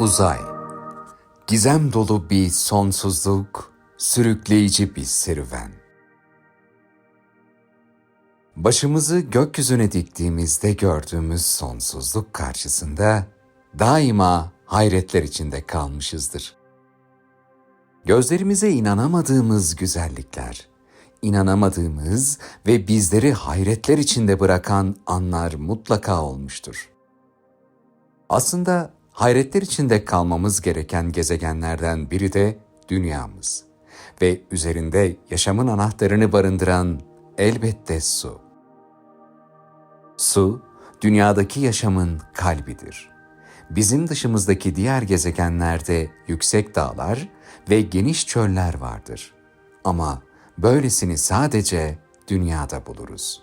Uzay Gizem dolu bir sonsuzluk, sürükleyici bir serüven. Başımızı gökyüzüne diktiğimizde gördüğümüz sonsuzluk karşısında daima hayretler içinde kalmışızdır. Gözlerimize inanamadığımız güzellikler, inanamadığımız ve bizleri hayretler içinde bırakan anlar mutlaka olmuştur. Aslında hayretler içinde kalmamız gereken gezegenlerden biri de dünyamız ve üzerinde yaşamın anahtarını barındıran elbette su. Su, dünyadaki yaşamın kalbidir. Bizim dışımızdaki diğer gezegenlerde yüksek dağlar ve geniş çöller vardır. Ama böylesini sadece dünyada buluruz.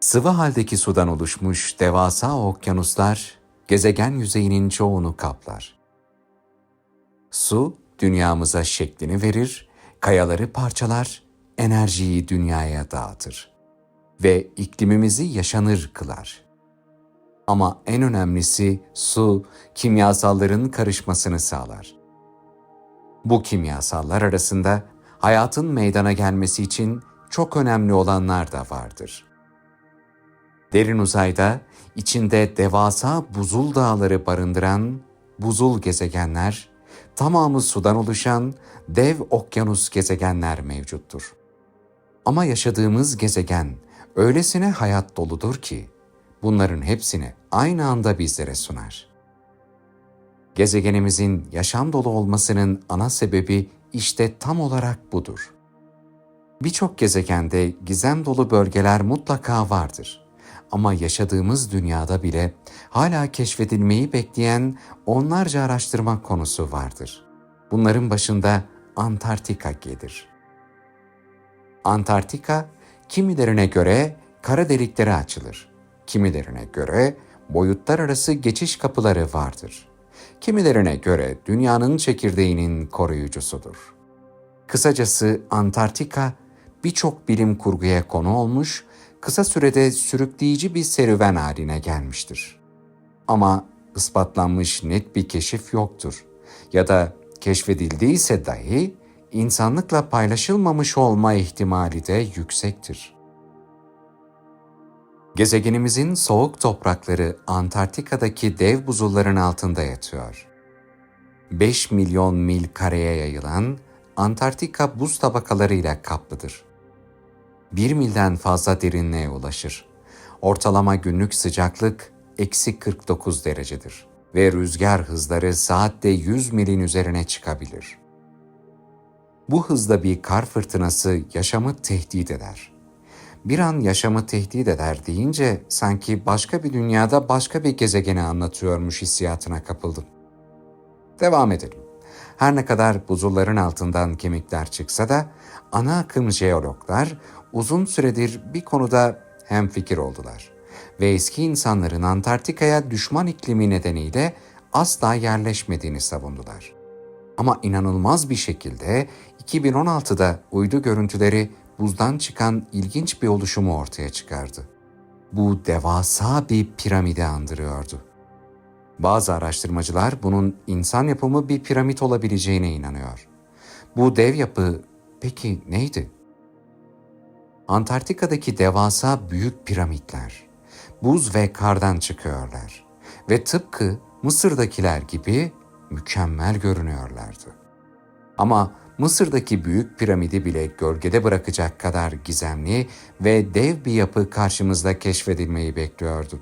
Sıvı haldeki sudan oluşmuş devasa okyanuslar gezegen yüzeyinin çoğunu kaplar. Su dünyamıza şeklini verir, kayaları parçalar, enerjiyi dünyaya dağıtır ve iklimimizi yaşanır kılar. Ama en önemlisi su kimyasalların karışmasını sağlar. Bu kimyasallar arasında hayatın meydana gelmesi için çok önemli olanlar da vardır. Derin uzayda içinde devasa buzul dağları barındıran buzul gezegenler, tamamı sudan oluşan dev okyanus gezegenler mevcuttur. Ama yaşadığımız gezegen öylesine hayat doludur ki bunların hepsini aynı anda bizlere sunar. Gezegenimizin yaşam dolu olmasının ana sebebi işte tam olarak budur. Birçok gezegende gizem dolu bölgeler mutlaka vardır. Ama yaşadığımız dünyada bile hala keşfedilmeyi bekleyen onlarca araştırma konusu vardır. Bunların başında Antarktika gelir. Antarktika kimilerine göre kara deliklere açılır. Kimilerine göre boyutlar arası geçiş kapıları vardır. Kimilerine göre dünyanın çekirdeğinin koruyucusudur. Kısacası Antarktika birçok bilim kurguya konu olmuş, kısa sürede sürükleyici bir serüven haline gelmiştir. Ama ispatlanmış net bir keşif yoktur ya da keşfedildiyse dahi insanlıkla paylaşılmamış olma ihtimali de yüksektir. Gezegenimizin soğuk toprakları Antarktika'daki dev buzulların altında yatıyor. 5 milyon mil kareye yayılan Antarktika buz tabakalarıyla kaplıdır. 1 milden fazla derinliğe ulaşır. Ortalama günlük sıcaklık eksi 49 derecedir ve rüzgar hızları saatte 100 milin üzerine çıkabilir. Bu hızda bir kar fırtınası yaşamı tehdit eder. Bir an yaşamı tehdit eder deyince sanki başka bir dünyada başka bir gezegeni anlatıyormuş hissiyatına kapıldım. Devam edelim. Her ne kadar buzulların altından kemikler çıksa da ana akım jeologlar uzun süredir bir konuda hemfikir oldular ve eski insanların Antarktika'ya düşman iklimi nedeniyle asla yerleşmediğini savundular. Ama inanılmaz bir şekilde 2016'da uydu görüntüleri buzdan çıkan ilginç bir oluşumu ortaya çıkardı. Bu devasa bir piramidi andırıyordu. Bazı araştırmacılar bunun insan yapımı bir piramit olabileceğine inanıyor. Bu dev yapı peki neydi? Antarktika'daki devasa büyük piramitler buz ve kardan çıkıyorlar ve tıpkı Mısır'dakiler gibi mükemmel görünüyorlardı. Ama Mısır'daki büyük piramidi bile gölgede bırakacak kadar gizemli ve dev bir yapı karşımızda keşfedilmeyi bekliyordu.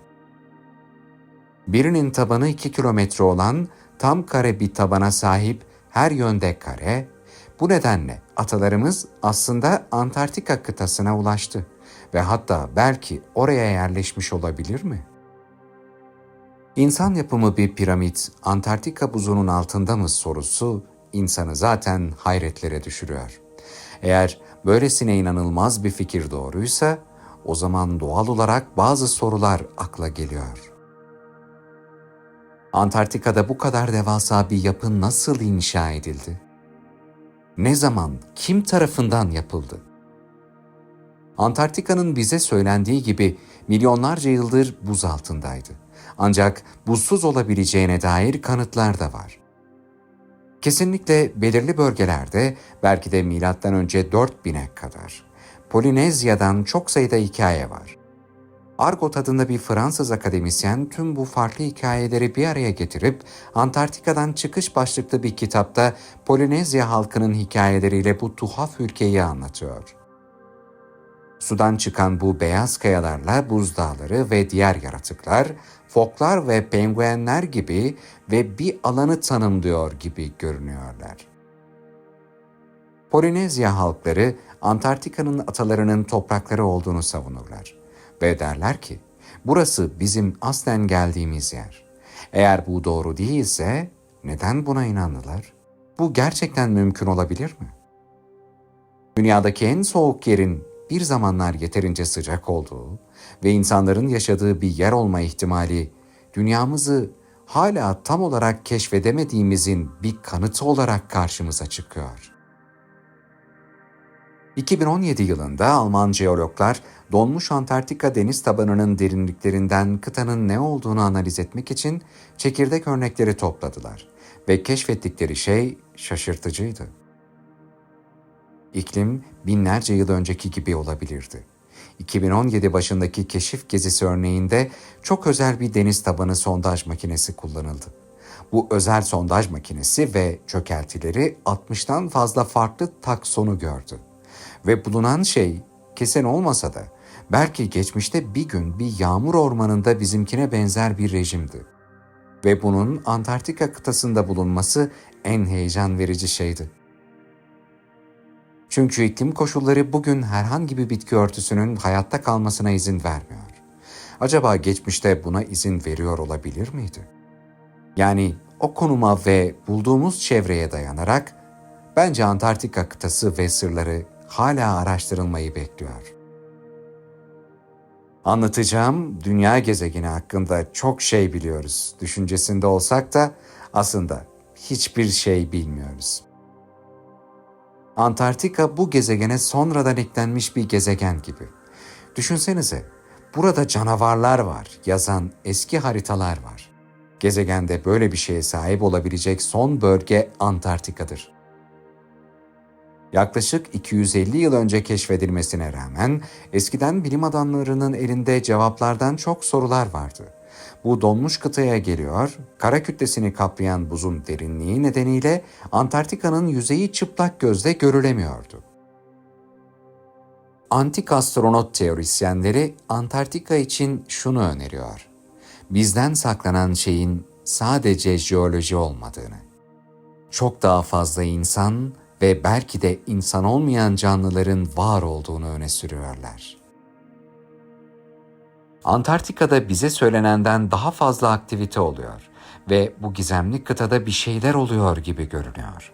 Birinin tabanı 2 kilometre olan tam kare bir tabana sahip her yönde kare, bu nedenle atalarımız aslında Antarktika kıtasına ulaştı ve hatta belki oraya yerleşmiş olabilir mi? İnsan yapımı bir piramit Antarktika buzunun altında mı sorusu insanı zaten hayretlere düşürüyor. Eğer böylesine inanılmaz bir fikir doğruysa o zaman doğal olarak bazı sorular akla geliyor. Antarktika'da bu kadar devasa bir yapı nasıl inşa edildi? Ne zaman, kim tarafından yapıldı? Antarktika'nın bize söylendiği gibi milyonlarca yıldır buz altındaydı Ancak buzsuz olabileceğine dair kanıtlar da var. Kesinlikle belirli bölgelerde belki de milattan önce 4000'e kadar Polinezya'dan çok sayıda hikaye var. Argot adında bir Fransız akademisyen tüm bu farklı hikayeleri bir araya getirip Antarktika'dan çıkış başlıklı bir kitapta Polinezya halkının hikayeleriyle bu tuhaf ülkeyi anlatıyor. Sudan çıkan bu beyaz kayalarla buzdağları ve diğer yaratıklar, foklar ve penguenler gibi ve bir alanı tanımlıyor gibi görünüyorlar. Polinezya halkları Antarktika'nın atalarının toprakları olduğunu savunurlar ve derler ki burası bizim aslen geldiğimiz yer. Eğer bu doğru değilse neden buna inandılar? Bu gerçekten mümkün olabilir mi? Dünyadaki en soğuk yerin bir zamanlar yeterince sıcak olduğu ve insanların yaşadığı bir yer olma ihtimali dünyamızı hala tam olarak keşfedemediğimizin bir kanıtı olarak karşımıza çıkıyor. 2017 yılında Alman jeologlar donmuş Antarktika deniz tabanının derinliklerinden kıtanın ne olduğunu analiz etmek için çekirdek örnekleri topladılar ve keşfettikleri şey şaşırtıcıydı. İklim binlerce yıl önceki gibi olabilirdi. 2017 başındaki keşif gezisi örneğinde çok özel bir deniz tabanı sondaj makinesi kullanıldı. Bu özel sondaj makinesi ve çökeltileri 60'tan fazla farklı taksonu gördü. Ve bulunan şey kesin olmasa da belki geçmişte bir gün bir yağmur ormanında bizimkine benzer bir rejimdi. Ve bunun Antarktika kıtasında bulunması en heyecan verici şeydi. Çünkü iklim koşulları bugün herhangi bir bitki örtüsünün hayatta kalmasına izin vermiyor. Acaba geçmişte buna izin veriyor olabilir miydi? Yani o konuma ve bulduğumuz çevreye dayanarak bence Antarktika kıtası ve sırları hala araştırılmayı bekliyor. Anlatacağım dünya gezegeni hakkında çok şey biliyoruz düşüncesinde olsak da aslında hiçbir şey bilmiyoruz. Antarktika bu gezegene sonradan eklenmiş bir gezegen gibi. Düşünsenize, burada canavarlar var yazan eski haritalar var. Gezegende böyle bir şeye sahip olabilecek son bölge Antarktika'dır. Yaklaşık 250 yıl önce keşfedilmesine rağmen eskiden bilim adamlarının elinde cevaplardan çok sorular vardı. Bu donmuş kıtaya geliyor, kara kütlesini kaplayan buzun derinliği nedeniyle Antarktika'nın yüzeyi çıplak gözle görülemiyordu. Antik astronot teorisyenleri Antarktika için şunu öneriyor. Bizden saklanan şeyin sadece jeoloji olmadığını, çok daha fazla insan ve belki de insan olmayan canlıların var olduğunu öne sürüyorlar. Antarktika'da bize söylenenden daha fazla aktivite oluyor ve bu gizemli kıtada bir şeyler oluyor gibi görünüyor.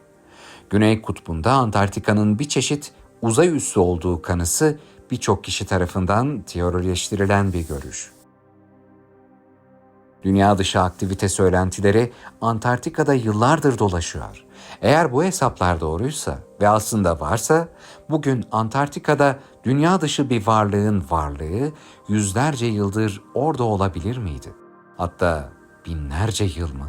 Güney kutbunda Antarktika'nın bir çeşit uzay üssü olduğu kanısı birçok kişi tarafından teorileştirilen bir görüş. Dünya dışı aktivite söylentileri Antarktika'da yıllardır dolaşıyor. Eğer bu hesaplar doğruysa ve aslında varsa bugün Antarktika'da dünya dışı bir varlığın varlığı yüzlerce yıldır orada olabilir miydi? Hatta binlerce yıl mı?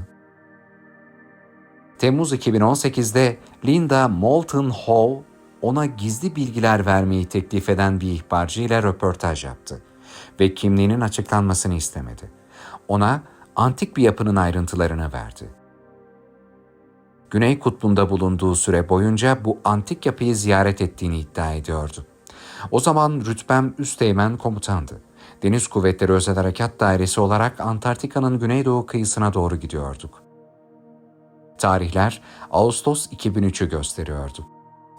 Temmuz 2018'de Linda Moulton Hall ona gizli bilgiler vermeyi teklif eden bir ihbarcıyla röportaj yaptı ve kimliğinin açıklanmasını istemedi. Ona antik bir yapının ayrıntılarını verdi. Güney Kutbu'nda bulunduğu süre boyunca bu antik yapıyı ziyaret ettiğini iddia ediyordu. O zaman rütbem üsteğmen komutandı. Deniz Kuvvetleri Özel Harekat Dairesi olarak Antarktika'nın güneydoğu kıyısına doğru gidiyorduk. Tarihler Ağustos 2003'ü gösteriyordu.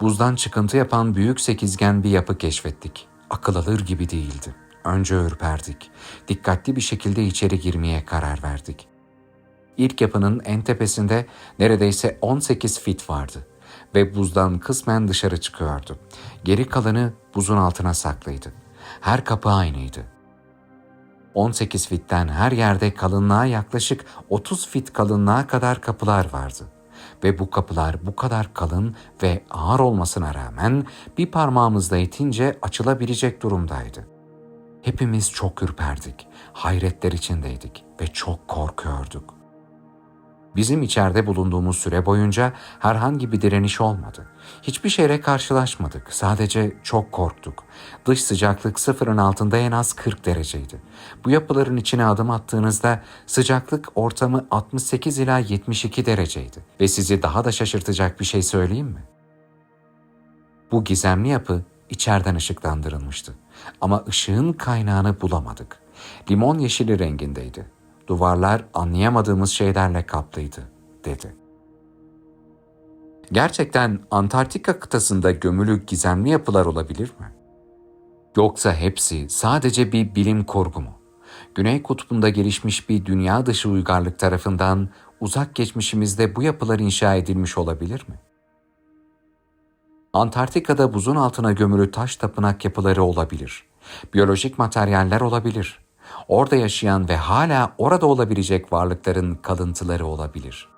Buzdan çıkıntı yapan büyük sekizgen bir yapı keşfettik. Akıl alır gibi değildi. Önce ürperdik. Dikkatli bir şekilde içeri girmeye karar verdik. İlk yapının en tepesinde neredeyse 18 fit vardı ve buzdan kısmen dışarı çıkıyordu. Geri kalanı buzun altına saklıydı. Her kapı aynıydı. 18 fitten her yerde kalınlığa yaklaşık 30 fit kalınlığa kadar kapılar vardı. Ve bu kapılar bu kadar kalın ve ağır olmasına rağmen bir parmağımızla itince açılabilecek durumdaydı. Hepimiz çok ürperdik, hayretler içindeydik ve çok korkuyorduk. Bizim içeride bulunduğumuz süre boyunca herhangi bir direniş olmadı. Hiçbir şeyle karşılaşmadık. Sadece çok korktuk. Dış sıcaklık sıfırın altında en az 40 dereceydi. Bu yapıların içine adım attığınızda sıcaklık ortamı 68 ila 72 dereceydi. Ve sizi daha da şaşırtacak bir şey söyleyeyim mi? Bu gizemli yapı içeriden ışıklandırılmıştı. Ama ışığın kaynağını bulamadık. Limon yeşili rengindeydi. Duvarlar anlayamadığımız şeylerle kaplıydı, dedi. Gerçekten Antarktika kıtasında gömülü gizemli yapılar olabilir mi? Yoksa hepsi sadece bir bilim kurgu mu? Güney kutbunda gelişmiş bir dünya dışı uygarlık tarafından uzak geçmişimizde bu yapılar inşa edilmiş olabilir mi? Antarktika'da buzun altına gömülü taş tapınak yapıları olabilir. Biyolojik materyaller olabilir. Orada yaşayan ve hala orada olabilecek varlıkların kalıntıları olabilir.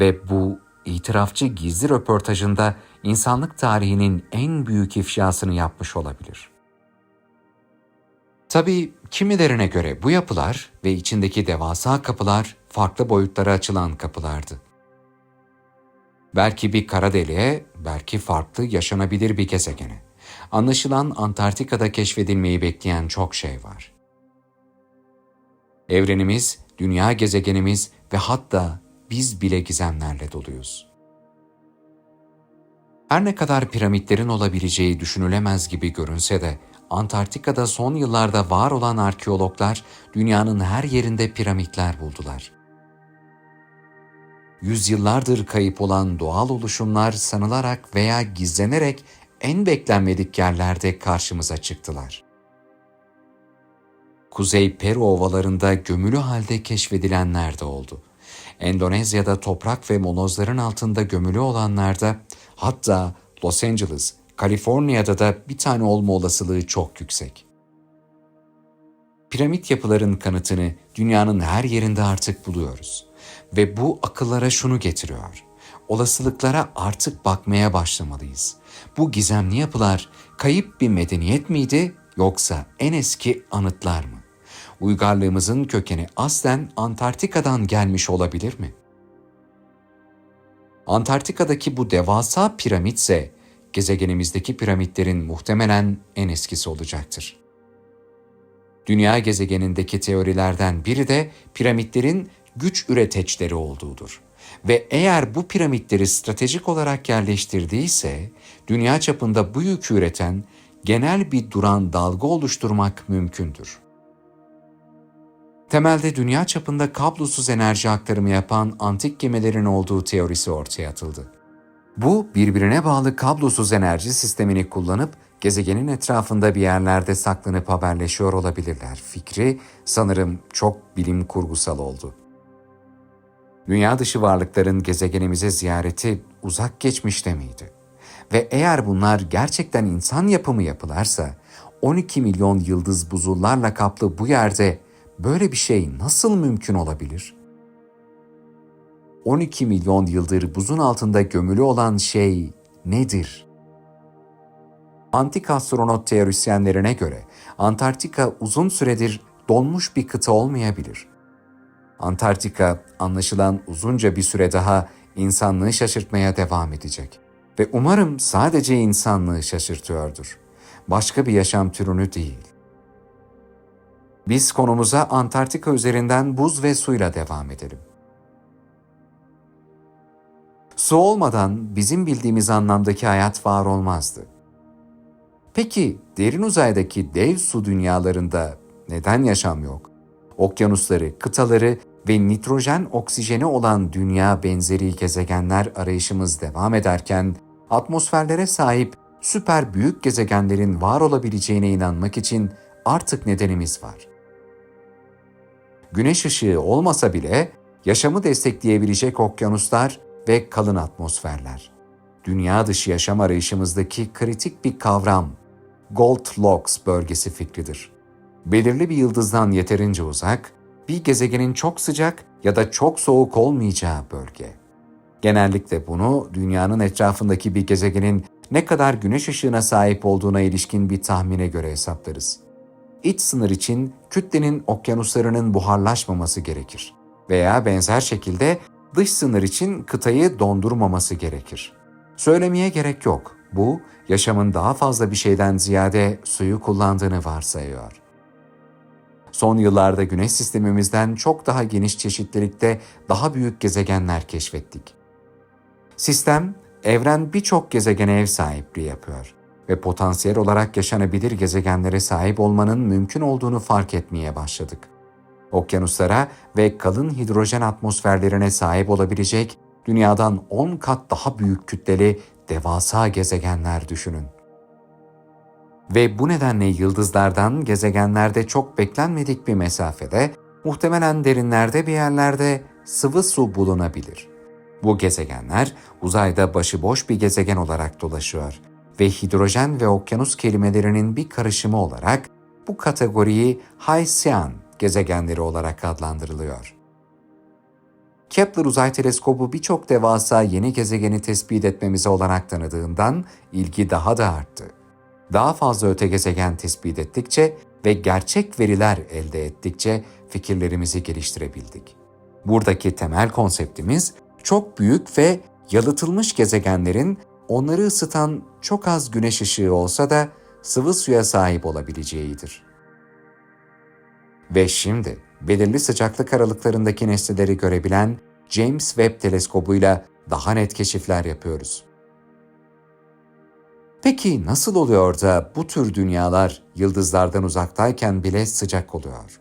Ve bu itirafçı gizli röportajında insanlık tarihinin en büyük ifşasını yapmış olabilir. Tabii kimilerine göre bu yapılar ve içindeki devasa kapılar farklı boyutlara açılan kapılardı. Belki bir kara deliğe, belki farklı yaşanabilir bir gezegene. Anlaşılan Antarktika'da keşfedilmeyi bekleyen çok şey var. Evrenimiz, dünya gezegenimiz ve hatta biz bile gizemlerle doluyuz. Her ne kadar piramitlerin olabileceği düşünülemez gibi görünse de Antarktika'da son yıllarda var olan arkeologlar dünyanın her yerinde piramitler buldular. Yüzyıllardır kayıp olan doğal oluşumlar sanılarak veya gizlenerek en beklenmedik yerlerde karşımıza çıktılar. Kuzey Peru ovalarında gömülü halde keşfedilenler de oldu. Endonezya'da toprak ve molozların altında gömülü olanlarda hatta Los Angeles, Kaliforniya'da da bir tane olma olasılığı çok yüksek. Piramit yapıların kanıtını dünyanın her yerinde artık buluyoruz. Ve bu akıllara şunu getiriyor. Olasılıklara artık bakmaya başlamalıyız. Bu gizemli yapılar kayıp bir medeniyet miydi yoksa en eski anıtlar mı? Uygarlığımızın kökeni aslen Antarktika'dan gelmiş olabilir mi? Antarktika'daki bu devasa piramitse gezegenimizdeki piramitlerin muhtemelen en eskisi olacaktır. Dünya gezegenindeki teorilerden biri de piramitlerin güç üreteçleri olduğudur. Ve eğer bu piramitleri stratejik olarak yerleştirdiyse, dünya çapında bu yükü üreten genel bir duran dalga oluşturmak mümkündür. Temelde dünya çapında kablosuz enerji aktarımı yapan antik gemilerin olduğu teorisi ortaya atıldı. Bu birbirine bağlı kablosuz enerji sistemini kullanıp gezegenin etrafında bir yerlerde saklanıp haberleşiyor olabilirler. Fikri sanırım çok bilim kurgusal oldu. Dünya dışı varlıkların gezegenimize ziyareti uzak geçmişte miydi? Ve eğer bunlar gerçekten insan yapımı yapılarsa 12 milyon yıldız buzullarla kaplı bu yerde böyle bir şey nasıl mümkün olabilir? 12 milyon yıldır buzun altında gömülü olan şey nedir? Antik astronot teorisyenlerine göre Antarktika uzun süredir donmuş bir kıta olmayabilir. Antarktika anlaşılan uzunca bir süre daha insanlığı şaşırtmaya devam edecek. Ve umarım sadece insanlığı şaşırtıyordur. Başka bir yaşam türünü değil. Biz konumuza Antarktika üzerinden buz ve suyla devam edelim. Su olmadan bizim bildiğimiz anlamdaki hayat var olmazdı. Peki derin uzaydaki dev su dünyalarında neden yaşam yok? Okyanusları, kıtaları ve nitrojen oksijeni olan dünya benzeri gezegenler arayışımız devam ederken atmosferlere sahip süper büyük gezegenlerin var olabileceğine inanmak için artık nedenimiz var. Güneş ışığı olmasa bile yaşamı destekleyebilecek okyanuslar ve kalın atmosferler. Dünya dışı yaşam arayışımızdaki kritik bir kavram Goldilocks bölgesi fikridir. Belirli bir yıldızdan yeterince uzak, bir gezegenin çok sıcak ya da çok soğuk olmayacağı bölge. Genellikle bunu dünyanın etrafındaki bir gezegenin ne kadar güneş ışığına sahip olduğuna ilişkin bir tahmine göre hesaplarız. İç sınır için kütlenin okyanuslarının buharlaşmaması gerekir veya benzer şekilde dış sınır için kıtayı dondurmaması gerekir. Söylemeye gerek yok. Bu, yaşamın daha fazla bir şeyden ziyade suyu kullandığını varsayıyor. Son yıllarda güneş sistemimizden çok daha geniş çeşitlilikte daha büyük gezegenler keşfettik. Sistem, evren birçok gezegene ev sahipliği yapıyor ve potansiyel olarak yaşanabilir gezegenlere sahip olmanın mümkün olduğunu fark etmeye başladık. Okyanuslara ve kalın hidrojen atmosferlerine sahip olabilecek dünyadan 10 kat daha büyük kütleli devasa gezegenler düşünün. Ve bu nedenle yıldızlardan gezegenlerde çok beklenmedik bir mesafede, muhtemelen derinlerde bir yerlerde sıvı su bulunabilir. Bu gezegenler uzayda başıboş bir gezegen olarak dolaşıyor ve hidrojen ve okyanus kelimelerinin bir karışımı olarak bu kategoriyi Haysian gezegenleri olarak adlandırılıyor. Kepler Uzay Teleskobu birçok devasa yeni gezegeni tespit etmemize olanak tanıdığından ilgi daha da arttı. Daha fazla öte gezegen tespit ettikçe ve gerçek veriler elde ettikçe fikirlerimizi geliştirebildik. Buradaki temel konseptimiz çok büyük ve yalıtılmış gezegenlerin onları ısıtan çok az güneş ışığı olsa da sıvı suya sahip olabileceğidir. Ve şimdi belirli sıcaklık aralıklarındaki nesneleri görebilen James Webb teleskobuyla daha net keşifler yapıyoruz. Peki nasıl oluyor da bu tür dünyalar yıldızlardan uzaktayken bile sıcak oluyor?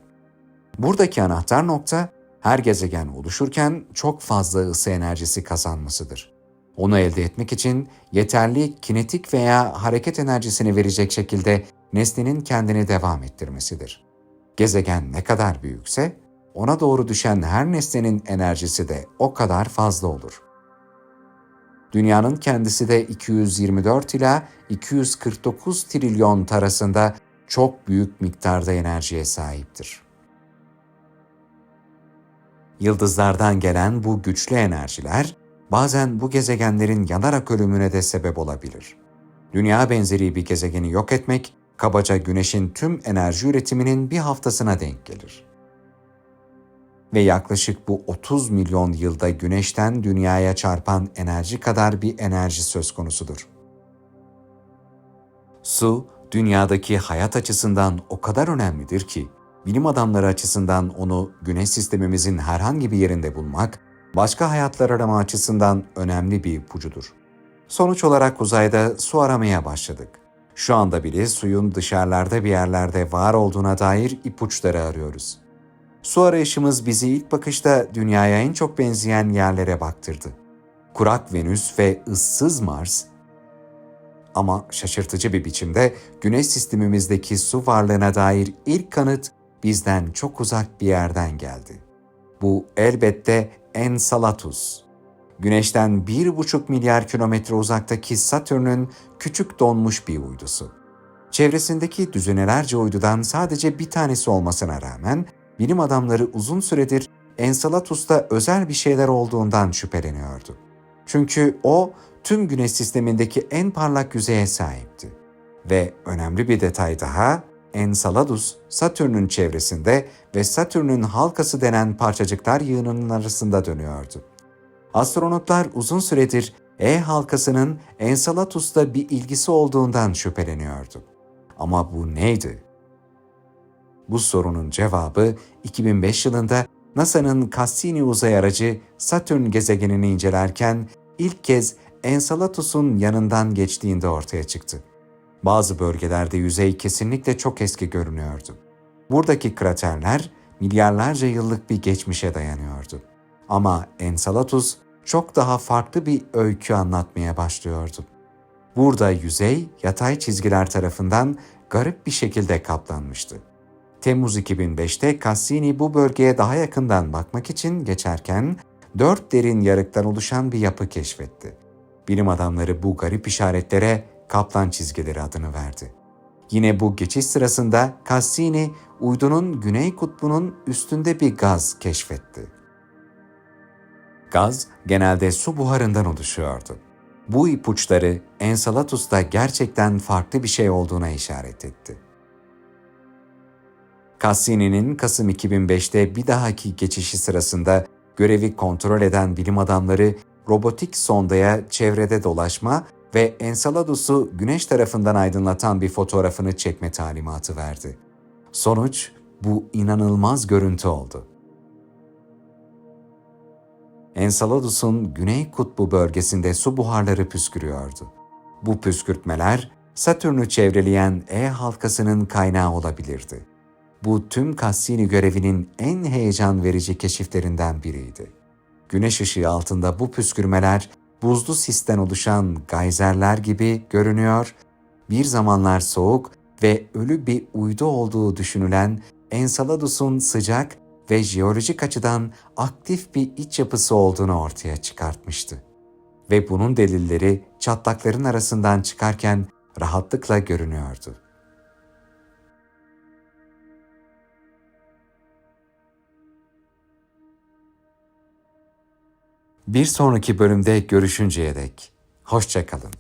Buradaki anahtar nokta her gezegen oluşurken çok fazla ısı enerjisi kazanmasıdır. Onu elde etmek için yeterli kinetik veya hareket enerjisini verecek şekilde nesnenin kendini devam ettirmesidir. Gezegen ne kadar büyükse ona doğru düşen her nesnenin enerjisi de o kadar fazla olur. Dünyanın kendisi de 224 ila 249 trilyon arasında çok büyük miktarda enerjiye sahiptir. Yıldızlardan gelen bu güçlü enerjiler bazen bu gezegenlerin yanarak ölümüne de sebep olabilir. Dünya benzeri bir gezegeni yok etmek kabaca Güneş'in tüm enerji üretiminin bir haftasına denk gelir. Ve yaklaşık bu 30 milyon yılda Güneş'ten dünyaya çarpan enerji kadar bir enerji söz konusudur. Su, dünyadaki hayat açısından o kadar önemlidir ki, bilim adamları açısından onu Güneş sistemimizin herhangi bir yerinde bulmak, başka hayatlar arama açısından önemli bir ipucudur. Sonuç olarak uzayda su aramaya başladık. Şu anda bile suyun dışarılarda bir yerlerde var olduğuna dair ipuçları arıyoruz. Su arayışımız bizi ilk bakışta dünyaya en çok benzeyen yerlere baktırdı. Kurak Venüs ve ıssız Mars ama şaşırtıcı bir biçimde güneş sistemimizdeki su varlığına dair ilk kanıt bizden çok uzak bir yerden geldi. Bu elbette Enceladus. Güneşten bir buçuk milyar kilometre uzaktaki Satürn'ün küçük donmuş bir uydusu. Çevresindeki düzinelerce uydudan sadece bir tanesi olmasına rağmen bilim adamları uzun süredir Enceladus'ta özel bir şeyler olduğundan şüpheleniyordu. Çünkü o tüm güneş sistemindeki en parlak yüzeye sahipti. Ve önemli bir detay daha, Enceladus, Satürn'ün çevresinde ve Satürn'ün halkası denen parçacıklar yığınının arasında dönüyordu. Astronotlar uzun süredir E halkasının Enceladus'ta bir ilgisi olduğundan şüpheleniyordu. Ama bu neydi? Bu sorunun cevabı 2005 yılında NASA'nın Cassini uzay aracı Satürn gezegenini incelerken ilk kez Enceladus'un yanından geçtiğinde ortaya çıktı. Bazı bölgelerde yüzey kesinlikle çok eski görünüyordu. Buradaki kraterler milyarlarca yıllık bir geçmişe dayanıyordu. Ama Enceladus çok daha farklı bir öykü anlatmaya başlıyordu. Burada yüzey yatay çizgiler tarafından garip bir şekilde kaplanmıştı. Temmuz 2005'te Cassini bu bölgeye daha yakından bakmak için geçerken dört derin yarıktan oluşan bir yapı keşfetti. Bilim adamları bu garip işaretlere kaplan çizgileri adını verdi. Yine bu geçiş sırasında Cassini uydunun güney kutbunun üstünde bir gaz keşfetti. Gaz genelde su buharından oluşuyordu. Bu ipuçları Enceladus'ta gerçekten farklı bir şey olduğuna işaret etti. Cassini'nin Kasım 2005'te bir dahaki geçişi sırasında görevi kontrol eden bilim adamları robotik sondaya çevrede dolaşma ve Enceladus'u güneş tarafından aydınlatan bir fotoğrafını çekme talimatı verdi. Sonuç bu inanılmaz görüntü oldu. Enceladus'un güney kutbu bölgesinde su buharları püskürüyordu. Bu püskürtmeler Satürn'ü çevreleyen E halkasının kaynağı olabilirdi. Bu tüm Cassini görevinin en heyecan verici keşiflerinden biriydi. Güneş ışığı altında bu püskürmeler buzlu sisten oluşan gayzerler gibi görünüyor, bir zamanlar soğuk ve ölü bir uydu olduğu düşünülen Enceladus'un sıcak ve jeolojik açıdan aktif bir iç yapısı olduğunu ortaya çıkartmıştı. Ve bunun delilleri çatlakların arasından çıkarken rahatlıkla görünüyordu. Bir sonraki bölümde görüşünceye dek hoşçakalın.